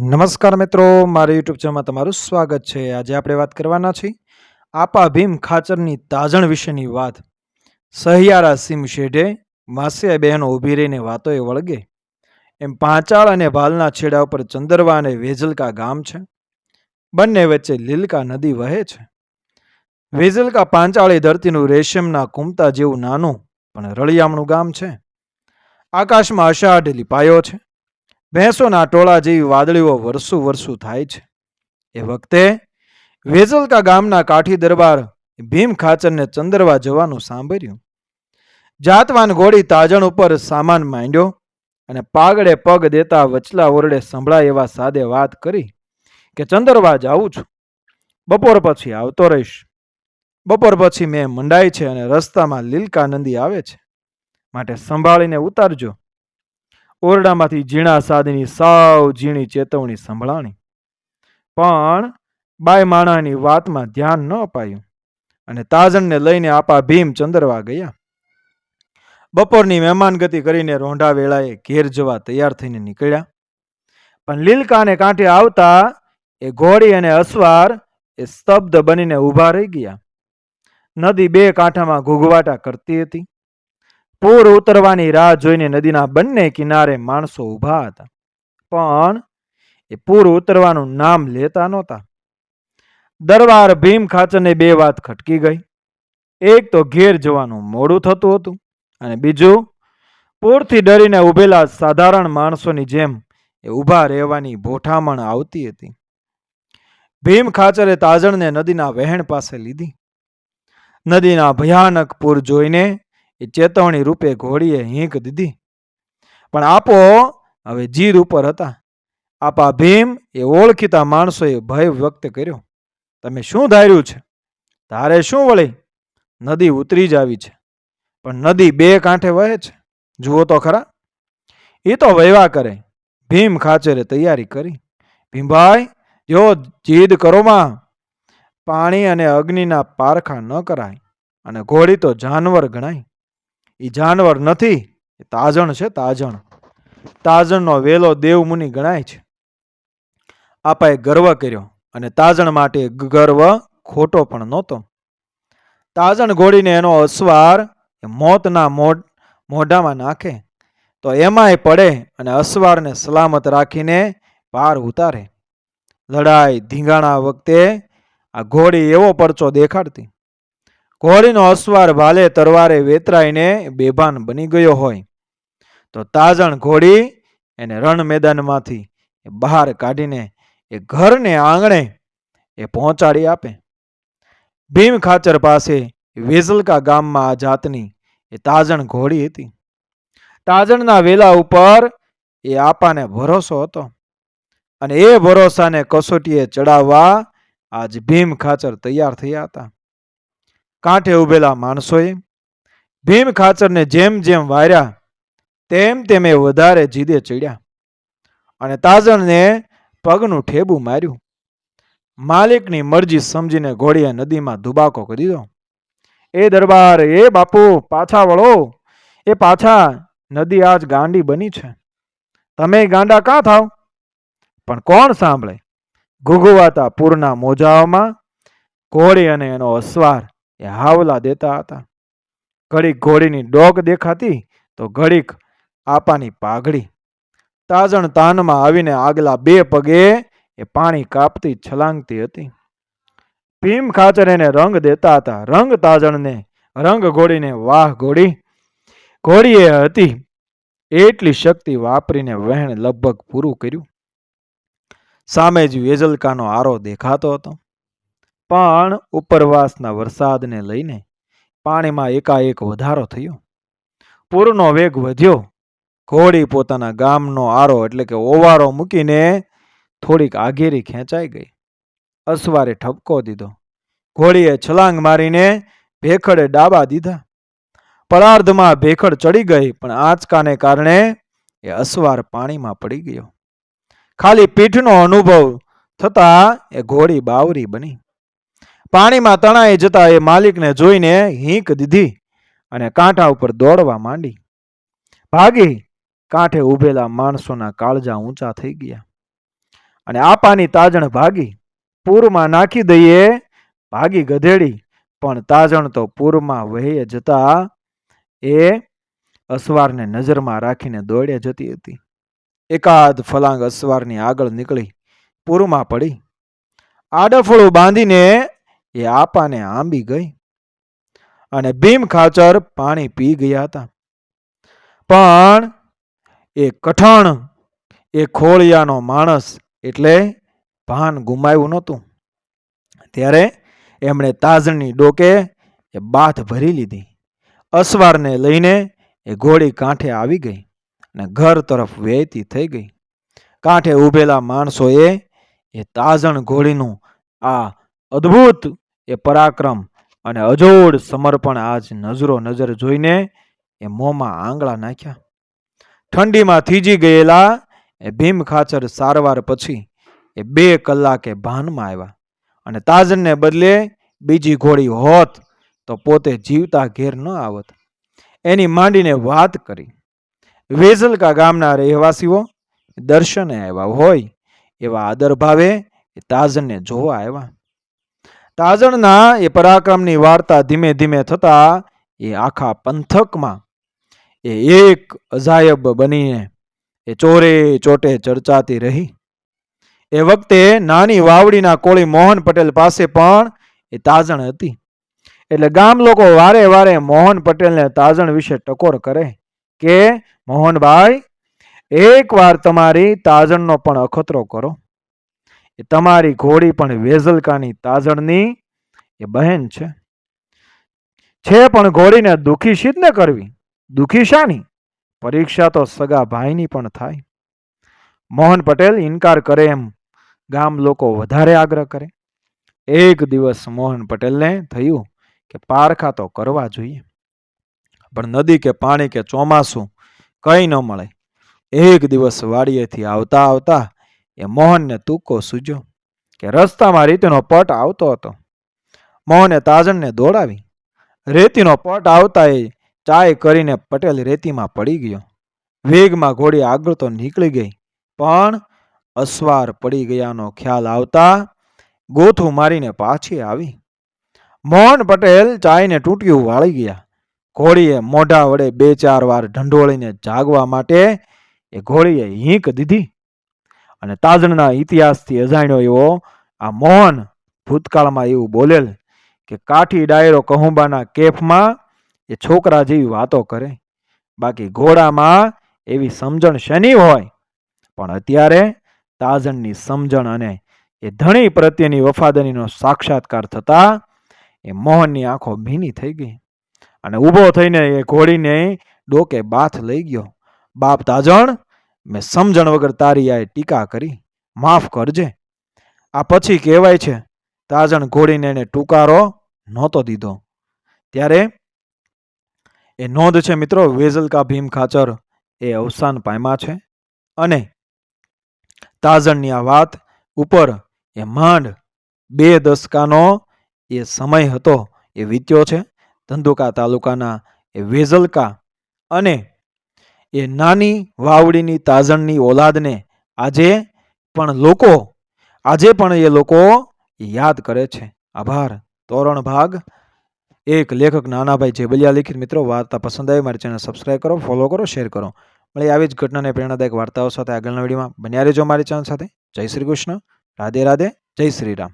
નમસ્કાર મિત્રો, મારા યુટ્યુબ ચેનલમાં તમારું સ્વાગત છે. આજે આપણે વાત કરવાના છીએ આપા ભીમ ખાચરની તાજણ વિશેની વાત. સહિયારા સિમ શેઢે માસિયા બહેનો ઊભી રહીને વાતોએ વળગે. એમ પાંચાળ અને ભાલના છેડા ઉપર ચંદરવા અને વેજલકા ગામ છે. બંને વચ્ચે લીલકા નદી વહે છે. વેજલકા પાંચાળી ધરતીનું રેશમના કુમતા જેવું નાનું પણ રળિયામણું ગામ છે. આકાશમાં અષાઢ લીપાયો છે. ભેંસોના ટોળા જેવી વાદળીઓ વરસુ વરસું થાય છે. એ વખતે વેજલકા ગામના કાઠી દરબાર ભીમ ખાચરને ચંદરવા જવાનું સાંભળ્યું. જાતવાન ઘોડી તાજણ ઉપર સામાન માંડ્યો અને પાગડે પગ દેતા વચલા ઓરડે સંભળાય એવા સાદે વાત કરી કે, ચંદરવા જાઉં છું. બપોર પછી આવતો રહીશ. બપોર પછી મેં મંડાય છે અને રસ્તામાં લીલકા નંદી આવે છે. માટે સંભાળીને ઉતારજો. ઓરડામાંથી ઝીણા સાદની સાવ ઝીણી ચેતવણી સંભળાણી. પણ બાય માણાની વાતમાં ધ્યાન ન અપાયું અને તાજણને લઈને આપા ભીમ ચંદરવા ગયા. બપોરની મહેમાનગતિ કરીને રોંઢા વેળાએ ઘેર જવા તૈયાર થઈને નીકળ્યા. પણ લીલકાને કાંઠે આવતા એ ઘોડી અને અસવાર એ સ્તબ્ધ બનીને ઊભા રહી ગયા. નદી બે કાંઠામાં ઘૂઘવાટા કરતી હતી. પૂર ઉતરવાની રાહ જોઈને નદીના બંને કિનારે માણસો ઊભા હતા. પણ એ પૂર ઉતરવાનું નામ લેતા નહોતા. દરબાર ભીમ ખાચરને બે વાત ખટકી ગઈ. એક તો ઘેર જવાનું મોડું થતું હતું અને બીજું, પૂરથી ડરીને ઊભેલા સાધારણ માણસોની જેમ એ ઊભા રહેવાની ભોઠામણ આવતી હતી. ભીમ ખાચરે તાજણને નદીના વહેણ પાસે લીધી. નદીના ભયાનક પૂર જોઈને એ ચેતવણી રૂપે ઘોડીએ હીંક દીધી. પણ આપો હવે જીર ઉપર હતા. આપા ભીમ એ ઓળખીતા માણસોએ ભય વ્યક્ત કર્યો. તમે શું ધાર્યું છે? તારે શું વળી? નદી ઉતરી જ આવી છે. પણ નદી બે કાંઠે વહે છે. જુઓ તો ખરા. એ તો વહેવા કરે. ભીમ ખાચરે તૈયારી કરી. ભીમભાઈ, જો જીદ કરોમાં પાણી અને અગ્નિના પારખા ન કરાય અને ઘોડી તો જાનવર ગણાય. એ જાનવર નથી, એ તાજણ છે, તાજણ. તાજણનો વેલો દેવમુનિ ગણાય છે. આપાએ ગર્વ કર્યો અને તાજણ માટે ગર્વ ખોટો પણ નહોતો. તાજણ ઘોડીને એનો અસવાર મોતના મોઢ, મોઢામાં નાખે. તો એમાંય પડે અને અસવારને સલામત રાખીને પાર ઉતારે. લડાઈ, ધીંગાણા વખતે આ ઘોડી એવો પરચો દેખાડતી. ઘોડીનો અસવાર ભાલે તરવારે વેતરાઈને બેભાન બની ગયો હોય. તો તાજણ ઘોડી એને રણ મેદાનમાંથી બહાર કાઢીને એ ઘરને આંગણે એ પહોંચાડી આપે. ભીમ ખાચર પાસે વેઝલકા ગામમાં આ જાતની એ તાજણ ઘોડી હતી. તાજણના વેલા ઉપર એ આપાને ભરોસો હતો અને એ ભરોસાને કસોટીએ ચડાવવા આજ ભીમ ખાચર તૈયાર થયા હતા. કાંઠે ઉભેલા માણસોએ ભીમ ખાચરને જેમ જેમ વાર્યા, તેમ તેમ એ વધારે જીદે ચડ્યા અને તાજણને પગનું ઠેબું માર્યું. માલિકની મરજી સમજીને ઘોડીએ નદીમાં ધુબાકો કરી દીધો. એ દરબાર, એ બાપુ, પાછા વળો. એ પાછા નદી આજ ગાંડી બની છે. તમે ગાંડા કાં થાવ? પણ કોણ સાંભળે? ઘૂઘવાતા પૂરના મોજાઓમાં ઘોડી અને એનો અસવાર એ હાવલા દેતા હતા. ઘડીક ઘોડીની ડોક દેખાતી તો ઘડીક આપાની પાઘડી. તાજણ તાનમાં આવીને આગલા બે પગે એ પાણી કાપતી છલાંગતી હતી. ભીમ ખાચર એને રંગ દેતા હતા. રંગ તાજણને, રંગ ઘોડીને વાહ ઘોડી. ઘોડીએ હતી. એટલી શક્તિ વાપરીને વહેણ લગભગ પૂરું કર્યું. સામે જ વેજલકાનો આરો દેખાતો હતો. પણ ઉપરવાસના વરસાદને લઈને પાણીમાં એકાએક વધારો થયો. પૂરનો વેગ વધ્યો. ઘોડી પોતાના ગામનો આરો એટલે કે ઓવારો મૂકીને થોડીક આગેરી ખેંચાઈ ગઈ. અસવારે ઠપકો દીધો. ઘોડીએ છલાંગ મારીને ભેખડે ડાબા દીધા. પરાર્ધમાં ભેખડ ચડી ગઈ, પણ આંચકાને કારણે એ અસવાર પાણીમાં પડી ગયો. ખાલી પીઠનો અનુભવ થતાં એ ઘોડી બાવરી બની. પાણીમાં તણાઈ જતા એ માલિકને જોઈને હીંક દીધી અને કાંઠા ઉપર દોડવા માંડી. ભાગી કાંઠે ઊભેલા માણસોના કાળજા ઊંચા થઈ ગયા અને આપાની તાજણ ભાગી. પૂરમાં નાખી દઈએ ભાગી ગધેડી, પણ તાજણ તો પૂરમાં વહીએ જતા એ અસવારને નજરમાં રાખીને દોડે જતી હતી. એકાદ ફલાંગ અસવારની આગળ નીકળી પૂરમાં પડી. આડફળું બાંધીને એ આપાને આંબી ગઈ અને ભીમ ખાચર પાણી પી ગયા હતા. પણ એ કઠણ, એ ખોળિયાનો માણસ એટલે ભાન ગુમાવ્યું નહોતું. ત્યારે એમણે તાજણની ડોકે એ બાથ ભરી લીધી. અસવારને લઈને એ ઘોડી કાંઠે આવી ગઈ અને ઘર તરફ વહેતી થઈ ગઈ. કાંઠે ઊભેલા માણસોએ એ તાજણ ઘોડીનું આ અદ્ભુત એ પરાક્રમ અને અજોડ સમર્પણ આજ નજરો નજર જોઈને એ મોંમાં આંગળા નાખ્યા. ઠંડીમાં થીજી ગયેલા એ ભીમ ખાચર સારવાર પછી એ બે કલાકે ભાનમાં આવ્યા અને તાજનને બદલે બીજી ઘોડી હોત તો પોતે જીવતા ઘેર ન આવત. એની માંડીને વાત કરી. વેઝલકા ગામના રહેવાસીઓ દર્શને આવ્યા હોય એવા આદર ભાવે એ તાજનને જોવા આવ્યા. તાજણના એ પરાક્રમની વાર્તા ધીમે ધીમે થતા એ આખા પંથકમાં એ એક અજાયબ બનીને એ ચોરે ચોટે ચર્ચાતી રહી. એ વખતે નાની વાવડીના કોળી મોહન પટેલ પાસે પણ એ તાજણ હતી. એટલે ગામ લોકો વારે વારે મોહન પટેલને તાજણ વિશે ટકોર કરે કે, મોહનભાઈ એકવાર તમારી તાજણનો પણ અખતરો કરો. એ તમારી ઘોડી પણ વેઝલકાની તાજણની એ બહેન છે. છે પણ ઘોડીને દુખી શીત ને કરવી. દુઃખી શાની? પરીક્ષા તો સગા ભાઈની પણ થાય. મોહન પટેલ ઇનકાર કરે એમ ગામ લોકો વધારે આગ્રહ કરે. એક દિવસ મોહન પટેલને થયું કે પારખા તો કરવા જોઈએ. પણ નદી કે પાણી કે ચોમાસું કંઈ ન મળે. એક દિવસ વાડીએથી આવતા આવતા એ મોહનને તુક્કો સૂજ્યો કે રસ્તામાં રીતિનો પટ આવતો હતો. મોહને તાજણને દોડાવી. રેતીનો પટ આવતા એ ચાય કરીને પટેલ રેતીમાં પડી ગયો. વેગમાં ઘોડી આગળ તો નીકળી ગઈ. પણ અસવાર પડી ગયાનો ખ્યાલ આવતા ગોથું મારીને પાછી આવી. મોહન પટેલ ચાયને તૂટ્યું વાળી ગયા. ઘોડીએ મોઢા વડે બે ચાર વાર ઢંઢોળીને જાગવા માટે એ ઘોડીએ હીંક દીધી. અને તાજણના ઇતિહાસથી અજાણ્યો એવો આ મોહન ભૂતકાળમાં એવું બોલેલ કે કાઠી ડાયરો કહુંબાના કેફમાં એ છોકરા જેવી વાતો કરે. બાકી ઘોડામાં એવી સમજણ શેની હોય? પણ અત્યારે તાજણની સમજણ અને એ ધણી પ્રત્યેની વફાદારીનો સાક્ષાત્કાર થતા એ મોહનની આંખો ભીની થઈ ગઈ અને ઊભો થઈને એ ઘોડીને ડોકે બાથ લઈ ગયો. બાપ તાજણ મેં સમજણ વગર તારી આ ટીકા કરી. માફ કરજે. આ પછી કહેવાય છે, તાજણ ઘોડીને એને ટૂંકારો નહોતો દીધો. ત્યારે એ નોંધ છે મિત્રો વેઝલકા ભીમ ખાચર એ અવસાન પામ્યા છે. અને તાજણની આ વાત ઉપર એ માંડ બે દશકાનો એ સમય હતો એ વીત્યો છે. ધંધુકા તાલુકાના એ વેઝલકા અને એ નાની વાવડીની તાજણની ઓલાદને આજે પણ લોકો, આજે પણ એ લોકો યાદ કરે છે. આભાર. તોરણ ભાગ. એક લેખક નાનાભાઈ જેબલિયા લિખિત મિત્રો, વાર્તા પસંદ આવી, મારી ચેનલ સબસ્ક્રાઈબ કરો, ફોલો કરો, શેર કરો. મળી આવી જ ઘટનાને પ્રેરણાદાયક વાર્તાઓ સાથે આગળના વિડીયોમાં. બન્યા રહેજો મારી ચેનલ સાથે. જય શ્રી કૃષ્ણ. રાધે રાધે. જય શ્રી રામ.